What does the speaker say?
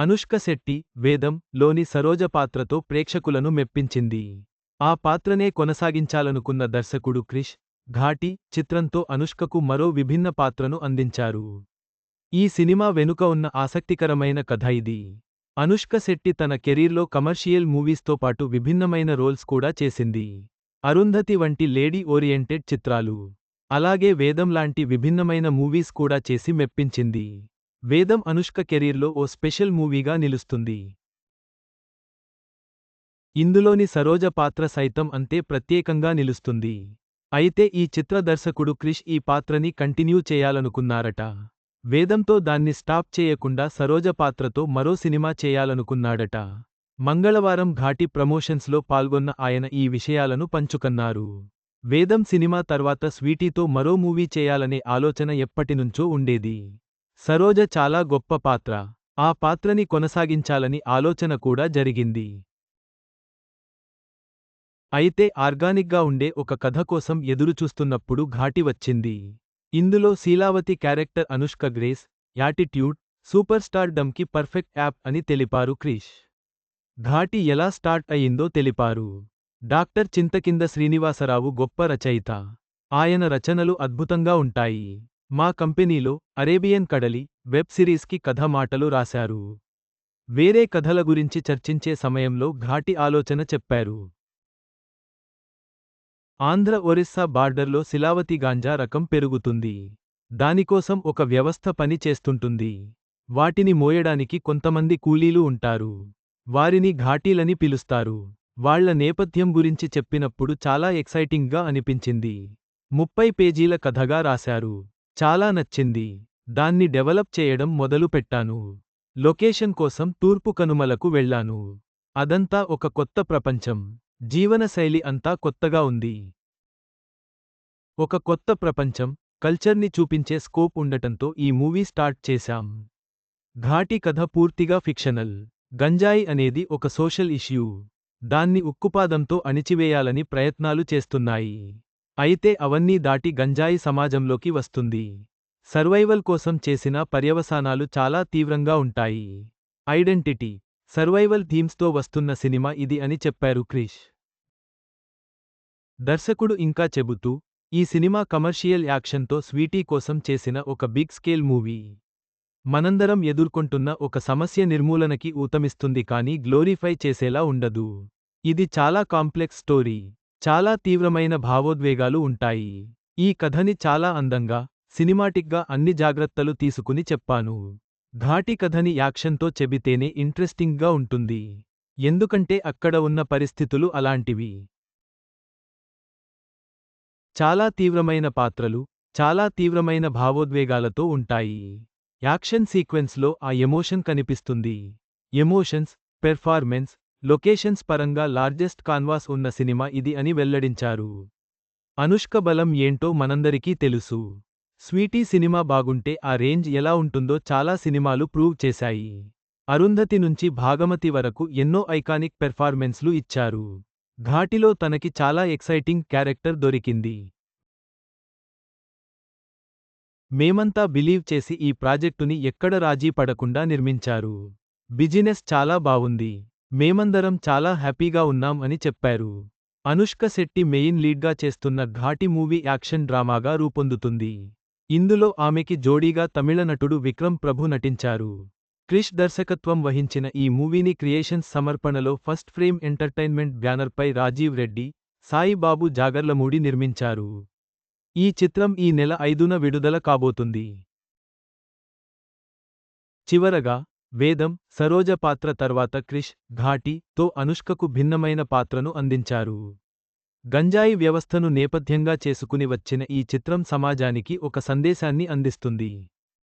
అనుష్క శెట్టి వేదం లోని సరోజ పాత్రతో ప్రేక్షకులను మెప్పించింది. ఆ పాత్రనే కొనసాగించాలనుకున్న దర్శకుడు క్రిష్ ఘాటి చిత్రంతో అనుష్కకు మరో విభిన్న పాత్రను అందించారు. ఈ సినిమా వెనుక ఉన్న ఆసక్తికరమైన కథ ఇది. అనుష్క శెట్టి తన కెరీర్లో కమర్షియల్ మూవీస్తో పాటు విభిన్నమైన రోల్స్ కూడా చేసింది. అరుంధతి వంటి లేడీ ఓరియంటెడ్ చిత్రాలు. అలాగే వేదం లాంటి విభిన్నమైన మూవీస్ కూడా చేసి మెప్పించింది. వేదం అనుష్క కెరీర్లో ఓ స్పెషల్ మూవీగా నిలుస్తుంది. ఇందులోని సరోజ పాత్ర సైతం అంతే ప్రత్యేకంగా నిలుస్తుంది. అయితే ఈ చిత్ర దర్శకుడు క్రిష్ ఈ పాత్రని కంటిన్యూ చేయాలనుకున్నారట. వేదంతో దాన్ని స్టాప్ చేయకుండా సరోజ పాత్రతో మరో సినిమా చేయాలనుకున్నాడట. మంగళవారం ఘాటి ప్రమోషన్స్లో పాల్గొన్న ఆయన ఈ విషయాలను పంచుకన్నారు. వేదం సినిమా తర్వాత స్వీటీతో మరో మూవీ చేయాలనే ఆలోచన ఎప్పటినుంచో ఉండేది. సరోజ చాలా గొప్ప పాత్ర. ఆ పాత్రని కొనసాగించాలని ఆలోచన కూడా జరిగింది. అయితే ఆర్గానిక్గా ఉండే ఒక కథ కోసం ఎదురుచూస్తున్నప్పుడు ఘాటి వచ్చింది. ఇందులో Sheelavathi character Anushka grace attitude super star డమ్కి perfect యాప్ అని తెలిపారు క్రిష్. ఘాటి ఎలా స్టార్ట్ అయిందో తెలిపారు. డాక్టర్ చింతకింద శ్రీనివాసరావు గొప్ప రచయిత. ఆయన రచనలు అద్భుతంగా ఉంటాయి. మా కంపెనీలో అరేబియన్ కడలి వెబ్ సిరీస్కి కథ మాటలు రాశారు. వేరే కథల గురించి చర్చించే సమయంలో ఘాటి ఆలోచన చెప్పారు. ఆంధ్ర ఒరిస్సా బార్డర్లో శిలావతి గాంజా రకం పెరుగుతుంది. దానికోసం ఒక వ్యవస్థ పని చేస్తుంటుంది. వాటిని మోయడానికి కొంతమంది కూలీలు ఉంటారు. వారిని ఘాటీలని పిలుస్తారు. వాళ్ళ నేపథ్యం గురించి చెప్పినప్పుడు చాలా ఎక్సైటింగ్గా అనిపించింది. ముప్పై పేజీల కథగా రాశారు. చాలా నచ్చింది. దాన్ని డెవలప్ చేయడం మొదలుపెట్టాను లొకేషన్ కోసం తూర్పు కనుమలకు వెళ్ళాను అదంతా ఒక కొత్త ప్రపంచం. జీవనశైలి అంతా కొత్తగా ఉంది. ఒక కొత్త ప్రపంచం. కల్చర్ని చూపించే స్కోప్ ఉండటంతో ఈ మూవీ స్టార్ట్ చేశాం. ఘాటి కథ పూర్తిగా ఫిక్షనల్. గంజాయి అనేది ఒక సోషల్ ఇష్యూ. దాన్ని ఉక్కుపాదంతో అణిచివేయాలని ప్రయత్నాలు చేస్తున్నాయి. అయితే అవన్నీ దాటి గంజాయి సమాజంలోకి వస్తుంది. సర్వైవల్ కోసం చేసిన పర్యవసానాలు చాలా తీవ్రంగా ఉంటాయి. ఐడెంటిటీ. సర్వైవల్ థీమ్స్తో వస్తున్న సినిమా ఇది అని చెప్పారు క్రిష్. దర్శకుడు ఇంకా చెబుతూ ఈ సినిమా కమర్షియల్ యాక్షన్తో స్వీటీ కోసం చేసిన ఒక బిగ్ స్కేల్ మూవీ. మనందరం ఎదుర్కొంటున్న ఒక సమస్య నిర్మూలనకి ఊతమిస్తుంది కానీ గ్లోరిఫై చేసేలా ఉండదు. ఇది చాలా కాంప్లెక్స్ స్టోరీ. చాలా తీవ్రమైన భావోద్వేగాలు ఉంటాయి. ఈ కథని చాలా అందంగా సినిమాటిక్గా అన్ని జాగ్రత్తలు తీసుకుని చెప్పాను. ఘాటి కథని యాక్షన్తో చెబితేనే ఇంట్రెస్టింగ్గా ఉంటుంది. ఎందుకంటే అక్కడ ఉన్న పరిస్థితులు అలాంటివి. చాలా తీవ్రమైన పాత్రలు చాలా తీవ్రమైన భావోద్వేగాలతో ఉంటాయి. యాక్షన్ సీక్వెన్స్లో ఆ ఎమోషన్ కనిపిస్తుంది. ఎమోషన్స్ పెర్ఫార్మెన్స్ లొకేషన్స్ పరంగా లార్జెస్ట్ కాన్వాస్ ఉన్న సినిమా ఇది అని వెల్లడించారు. అనుష్క బలం ఏంటో మనందరికీ తెలుసు. స్వీటీ సినిమా బాగుంటే ఆ రేంజ్ ఎలా ఉంటుందో చాలా సినిమాలు ప్రూవ్ చేశాయి. అరుంధతి నుంచి భాగమతి వరకు ఎన్నో ఐకానిక్ పెర్ఫార్మెన్స్లు ఇచ్చారు. ఘాటిలో తనకి చాలా ఎక్సైటింగ్ క్యారెక్టర్ దొరికింది. మేమంతా బిలీవ్ చేసి ఈ ప్రాజెక్టుని ఎక్కడ రాజీ పడకుండా నిర్మించారు. బిజినెస్ చాలా బావుంది మేమందరం చాలా హ్యాపీగా ఉన్నాం అని చెప్పారు. అనుష్క శెట్టి మెయిన్ లీడ్గా చేస్తున్న ఘాటి మూవీ యాక్షన్ డ్రామాగా రూపొందుతుంది. ఇందులో ఆమెకి జోడీగా తమిళ నటుడు విక్రమ్ ప్రభు నటించారు. క్రిష్ దర్శకత్వం వహించిన ఈ మూవీని క్రియేషన్స్ సమర్పణలో ఫస్ట్ ఫ్రేమ్ ఎంటర్టైన్మెంట్ బ్యానర్పై రాజీవ్ రెడ్డి సాయిబాబు జాగర్లమూడి నిర్మించారు. ఈ చిత్రం ఈ నెల ఐదున విడుదల కాబోతుంది. చివరగా వేదం సరోజ పాత్ర తర్వాత క్రిష్ ఘాటి తో అనుష్కకు భిన్నమైన పాత్రను అందించారు. గంజాయి వ్యవస్థను నేపథ్యంగా చేసుకుని వచ్చిన ఈ చిత్రం సమాజానికి ఒక సందేశాన్ని అందిస్తుంది.